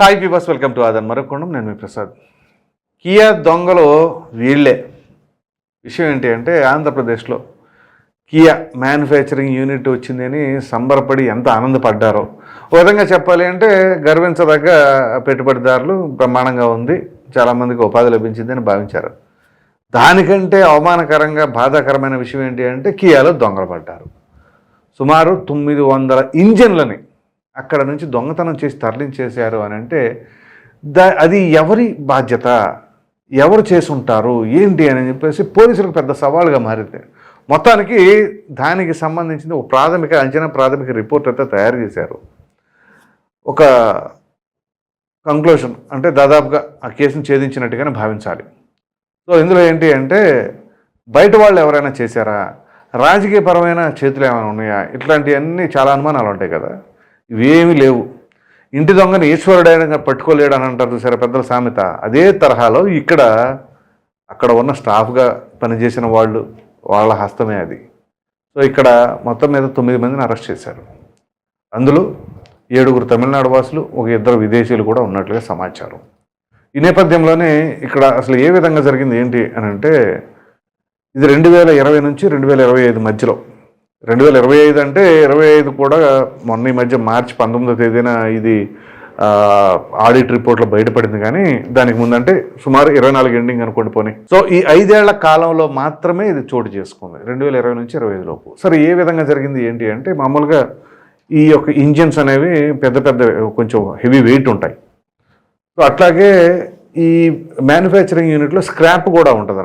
Hi peepers welcome to ఆదన్ మరొకొండం. నేను మీ ప్రసాద్. కియా దొంగలు వీళ్ళే. విషయం ఏంటి అంటే ఆంధ్రప్రదేశ్లో కియా మ్యానుఫ్యాక్చరింగ్ యూనిట్ వచ్చిందని సంబరపడి ఎంత ఆనందపడ్డారో. ఒక విధంగా చెప్పాలి అంటే గర్వించదగ్గ పెట్టుబడిదారులు బ్రహ్మాండంగా ఉంది. చాలామందికి ఉపాధి లభించిందని భావించారు. దానికంటే అవమానకరంగా బాధాకరమైన విషయం ఏంటి అంటే కియాలో దొంగలు పడ్డారు. సుమారు తొమ్మిది వందల ఇంజన్లని అక్కడ నుంచి దొంగతనం చేసి తరలించేశారు అని అంటే దా అది ఎవరి బాధ్యత? ఎవరు చేసుంటారు? ఏంటి అని చెప్పేసి పోలీసులకు పెద్ద సవాలుగా మారింది. మొత్తానికి దానికి సంబంధించిన ఒక ప్రాథమిక అంచనా ప్రాథమిక రిపోర్ట్ అయితే తయారు చేశారు. ఒక కంక్లూషన్ అంటే దాదాపుగా ఆ కేసును ఛేదించినట్టుగానే భావించాలి. సో ఇందులో ఏంటి అంటే బయట వాళ్ళు ఎవరైనా చేశారా? రాజకీయపరమైన చేతులు ఏమైనా ఉన్నాయా? ఇట్లాంటివన్నీ చాలా అనుమానాలు ఉంటాయి కదా. ఇవేమీ లేవు. ఇంటి దొంగని ఈశ్వరుడైన పట్టుకోలేడు అని అంటారు సరే పెద్దల సామెత. అదే తరహాలో ఇక్కడ అక్కడ ఉన్న స్టాఫ్గా పనిచేసిన వాళ్ళు వాళ్ళ హస్తమే అది. సో ఇక్కడ మొత్తం మీద తొమ్మిది మందిని అరెస్ట్ చేశారు. అందులో ఏడుగురు తమిళనాడు వాసులు ఒక ఇద్దరు విదేశీయులు కూడా ఉన్నట్లుగా సమాచారం. ఈ నేపథ్యంలోనే ఇక్కడ అసలు ఏ విధంగా జరిగింది ఏంటి అని అంటే ఇది రెండు వేల ఇరవై నుంచి రెండు వేల ఇరవై ఐదు మధ్యలో రెండు వేల ఇరవై ఐదు అంటే ఇరవై ఐదు కూడా మొన్న ఈ మధ్య మార్చి పంతొమ్మిదో తేదీన ఇది ఆడిట్ రిపోర్ట్లో బయటపడింది. కానీ దానికి ముందంటే సుమారు ఇరవై నాలుగు ఎండింగ్ అనుకోండి పోనీ. సో ఈ ఐదేళ్ళ కాలంలో మాత్రమే ఇది చోటు చేసుకుంది రెండు వేల ఇరవై నుంచి ఇరవై ఐదు లోపు. సరే ఏ విధంగా జరిగింది ఏంటి అంటే మామూలుగా ఈ యొక్క ఇంజిన్స్ అనేవి పెద్ద పెద్ద కొంచెం హెవీ వెయిట్ ఉంటాయి. సో అట్లాగే ఈ మ్యానుఫ్యాక్చరింగ్ యూనిట్లో స్క్రాప్ కూడా ఉంటుంది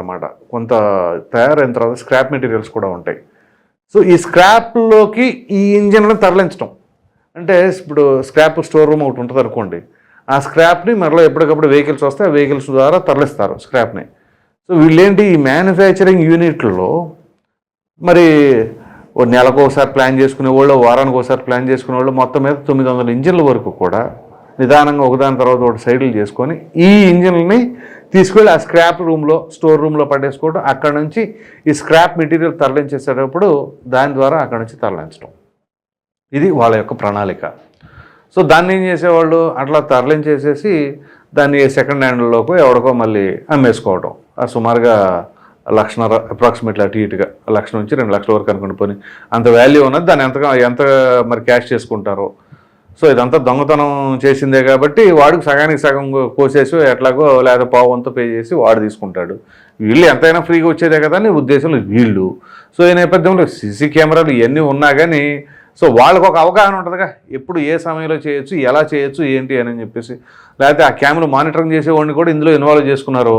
కొంత తయారైన తర్వాత స్క్రాప్ మెటీరియల్స్ కూడా ఉంటాయి. సో ఈ స్క్రాప్లోకి ఈ ఇంజన్లను తరలించడం అంటే ఇప్పుడు స్క్రాప్ స్టోర్ రూమ్ ఒకటి ఉంటుంది అనుకోండి. ఆ స్క్రాప్ని మరలా ఎప్పటికప్పుడు వెహికల్స్ వస్తే ఆ వెహికల్స్ ద్వారా తరలిస్తారు స్క్రాప్ని సో వీళ్ళేంటి ఈ మ్యానుఫ్యాక్చరింగ్ యూనిట్లలో మరి ఓ నెలకు ఒకసారి ప్లాన్ చేసుకునే వాళ్ళు వారానికి ఒకసారి ప్లాన్ చేసుకునే వాళ్ళు మొత్తం మీద తొమ్మిది వందల ఇంజిన్ల వరకు కూడా నిదానంగా ఒకదాని తర్వాత ఒకటి సైడ్లు చేసుకొని ఈ ఇంజిన్లని తీసుకెళ్ళి ఆ స్క్రాప్ రూమ్లో స్టోర్ రూమ్లో పడేసుకోవడం అక్కడ నుంచి ఈ స్క్రాప్ మెటీరియల్ తరలించేసేటప్పుడు దాని ద్వారా అక్కడ నుంచి తరలించడం ఇది వాళ్ళ యొక్క ప్రణాళిక. సో దాన్ని ఏం చేసేవాళ్ళు? అట్లా తరలించేసేసి దాన్ని సెకండ్ హ్యాండ్లోకి ఎవడికో మళ్ళీ అమ్మేసుకోవడం సుమారుగా లక్షన్నర అప్రాక్సిమేట్లీ అటు ఇటుగా లక్ష నుంచి రెండు లక్షల వరకు అనుకుని పోని అంత వాల్యూ ఉన్నది దాన్ని ఎంత ఎంత మరి క్యాష్ చేసుకుంటారో సో ఇదంతా దొంగతనం చేసిందే కాబట్టి వాడికి సగానికి సగం కోసేసి ఎట్లాగో లేదా పావంతో పే చేసి వాడు తీసుకుంటాడు. వీళ్ళు ఎంతైనా ఫ్రీగా వచ్చేదే కదా అని ఉద్దేశంలో వీళ్ళు. సో ఈ నేపథ్యంలో సీసీ కెమెరాలు ఇవన్నీ ఉన్నా కానీ సో వాళ్ళకు ఒక అవగాహన ఉంటుందిగా. ఎప్పుడు ఏ సమయంలో చేయొచ్చు ఎలా చేయొచ్చు ఏంటి అని చెప్పేసి. లేకపోతే ఆ కెమెరా మానిటరింగ్ చేసేవాడిని కూడా ఇందులో ఇన్వాల్వ్ చేసుకున్నారు.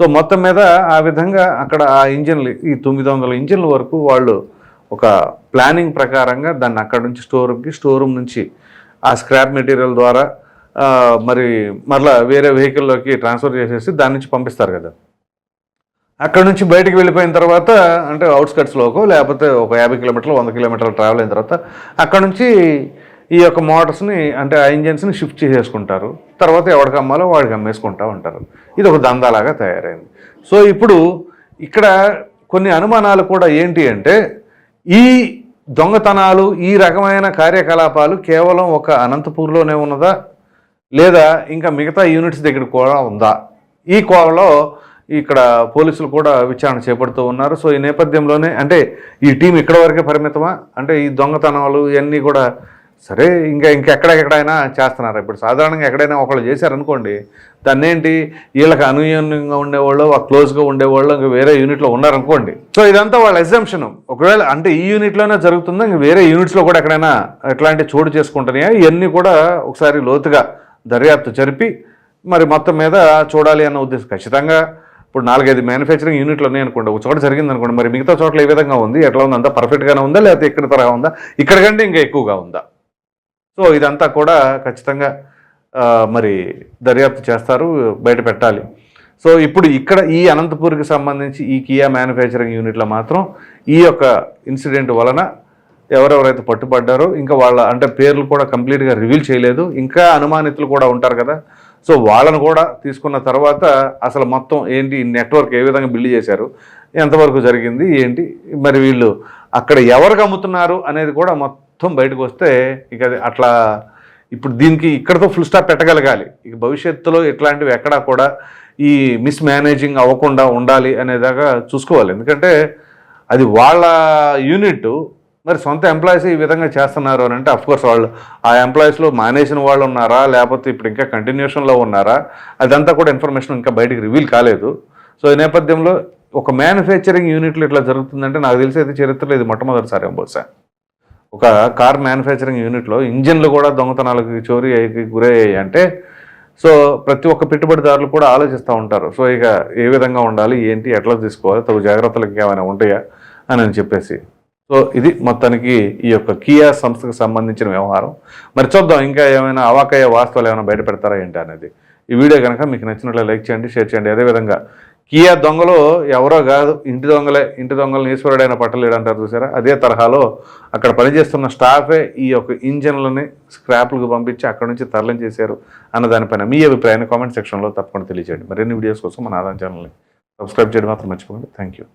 సో మొత్తం మీద ఆ విధంగా అక్కడ ఆ ఇంజన్లు ఈ తొమ్మిది వందల ఇంజన్ల వరకు వాళ్ళు ఒక ప్లానింగ్ ప్రకారంగా దాన్ని అక్కడ నుంచి స్టోర్ రూమ్కి స్టోర్ రూమ్ నుంచి ఆ స్క్రాప్ మెటీరియల్ ద్వారా మరి మరలా వేరే వెహికల్లోకి ట్రాన్స్ఫర్ చేసేసి దాని నుంచి పంపిస్తారు కదా. అక్కడ నుంచి బయటికి వెళ్ళిపోయిన తర్వాత అంటే అవుట్స్కట్స్లోకో లేకపోతే ఒక యాభై కిలోమీటర్లు వంద కిలోమీటర్లు ట్రావెల్ అయిన తర్వాత అక్కడ నుంచి ఈ యొక్క మోటార్స్ని అంటే ఆ ఇంజన్స్ని షిఫ్ట్ చేసేసుకుంటారు. తర్వాత ఎవరికి అమ్మాలో వాడికి అమ్మేసుకుంటూ ఉంటారు. ఇది ఒక దందాలాగా తయారైంది. సో ఇప్పుడు ఇక్కడ కొన్ని అనుమానాలు కూడా ఏంటి అంటే ఈ దొంగతనాలు ఈ రకమైన కార్యకలాపాలు కేవలం ఒక అనంతపూర్లోనే ఉన్నదా? లేదా ఇంకా మిగతా యూనిట్స్ దగ్గర కూడా ఉందా? ఈ కోవలో ఇక్కడ పోలీసులు కూడా విచారణ చేపడుతూ ఉన్నారు. సో ఈ నేపథ్యంలోనే అంటే ఈ టీం ఇక్కడ వరకే పరిమితమా? అంటే ఈ దొంగతనాలు ఇవన్నీ కూడా సరే ఇంకా ఇంకెక్కడెక్కడైనా చేస్తున్నారు. ఇప్పుడు సాధారణంగా ఎక్కడైనా ఒకళ్ళు చేశారనుకోండి దాన్ని ఏంటి వీళ్ళకి అనుయోన్యంగా ఉండేవాళ్ళు ఆ క్లోజ్గా ఉండేవాళ్ళు ఇంకా వేరే యూనిట్లో ఉన్నారనుకోండి. సో ఇదంతా వాళ్ళ ఎగ్జామ్షన్ ఒకవేళ అంటే ఈ యూనిట్లోనే జరుగుతుందో ఇంకా వేరే యూనిట్స్లో కూడా ఎక్కడైనా ఎట్లాంటి చోటు చేసుకుంటున్నాయా? ఇవన్నీ కూడా ఒకసారి లోతుగా దర్యాప్తు జరిపి మరి మొత్తం మీద చూడాలి అన్న ఉద్దేశం. ఖచ్చితంగా ఇప్పుడు నాలుగైదు మ్యానుఫ్యాక్చరింగ్ యూనిట్లు ఉన్నాయి అనుకోండి ఒక చోట జరిగింది అనుకోండి మరి మిగతా చోట్ల ఏ విధంగా ఉంది? ఎట్లా ఉంది? అంతా పర్ఫెక్ట్గానే ఉందా? లేకపోతే ఇక్కడ తరహా ఉందా? ఇక్కడికంటే ఇంకా ఎక్కువగా ఉందా? సో ఇదంతా కూడా ఖచ్చితంగా మరి దర్యాప్తు చేస్తారు బయట పెట్టాలి. సో ఇప్పుడు ఇక్కడ ఈ అనంతపూర్కి సంబంధించి ఈ కియా మ్యానుఫ్యాక్చరింగ్ యూనిట్లో మాత్రం ఈ యొక్క ఇన్సిడెంట్ వలన ఎవరెవరైతే పట్టుబడ్డారో ఇంకా వాళ్ళ అంటే పేర్లు కూడా కంప్లీట్గా రివీల్ చేయలేదు. ఇంకా అనుమానితులు కూడా ఉంటారు కదా. సో వాళ్ళను కూడా తీసుకున్న తర్వాత అసలు మొత్తం ఏంటి నెట్వర్క్ ఏ విధంగా బిల్డ్ చేశారు ఎంతవరకు జరిగింది ఏంటి మరి వీళ్ళు అక్కడ ఎవరికి అమ్ముతున్నారు అనేది కూడా మొత్తం బయటకు వస్తే ఇక అది అట్లా ఇప్పుడు దీనికి ఇక్కడతో ఫుల్ స్టాప్ పెట్టగలగాలి. ఇక భవిష్యత్తులో ఇట్లాంటివి ఎక్కడా కూడా ఈ మిస్ మేనేజింగ్ అవ్వకుండా ఉండాలి అనేదాకా చూసుకోవాలి. ఎందుకంటే అది వాళ్ళ యూనిట్ మరి సొంత ఎంప్లాయీస్ ఈ విధంగా చేస్తున్నారు అని అంటే అఫ్కోర్స్ వాళ్ళు ఆ ఎంప్లాయీస్లో మానేసిన వాళ్ళు ఉన్నారా? లేకపోతే ఇప్పుడు ఇంకా కంటిన్యూషన్లో ఉన్నారా? అదంతా కూడా ఇన్ఫర్మేషన్ ఇంకా బయటికి రివీల్ కాలేదు. సో ఈ నేపథ్యంలో ఒక మ్యానుఫ్యాక్చరింగ్ యూనిట్లు ఇట్లా జరుగుతుందంటే నాకు తెలిసి అయితే చరిత్రలో ఇది మొట్టమొదటిసారి ఏం బహుశా ఒక కార్ మ్యానుఫ్యాక్చరింగ్ యూనిట్లో ఇంజన్లు కూడా దొంగతనాలకు చోరీ అయ్యి గురయ్యాయి అంటే సో ప్రతి ఒక్క పెట్టుబడిదారులు కూడా ఆలోచిస్తూ ఉంటారు. సో ఇక ఏ విధంగా ఉండాలి ఏంటి ఎట్లా తీసుకోవాలి తగు జాగ్రత్తలకు ఏమైనా ఉంటాయా అని అని చెప్పేసి. సో ఇది మొత్తానికి ఈ యొక్క కియా సంస్థకు సంబంధించిన వ్యవహారం. మరి చూద్దాం ఇంకా ఏమైనా అవాకయ్య వాస్తవాలు ఏమైనా బయట పెడతారా ఏంటి అనేది. ఈ వీడియో కనుక మీకు నచ్చినట్లు లైక్ చేయండి షేర్ చేయండి. అదేవిధంగా కియా దొంగలు ఎవరో కాదు ఇంటి దొంగలే ఇంటి దొంగలను ఈశ్వరుడైన పట్టలేడు అంటారు చూసారా? అదే తరహాలో అక్కడ పనిచేస్తున్న స్టాఫే ఈ యొక్క ఇంజన్లని స్క్రాప్లకు పంపించి అక్కడ నుంచి తరలించేశారు అన్న దానిపైన మీ అభిప్రాయాన్ని కామెంట్ సెక్షన్లో తప్పకుండా తెలియజేయండి మరిన్ని వీడియోస్ కోసం మన ఆదాయం ఛానల్ని సబ్స్క్రైబ్ చేయడం మాత్రం మర్చిపోండి థ్యాంక్ యూ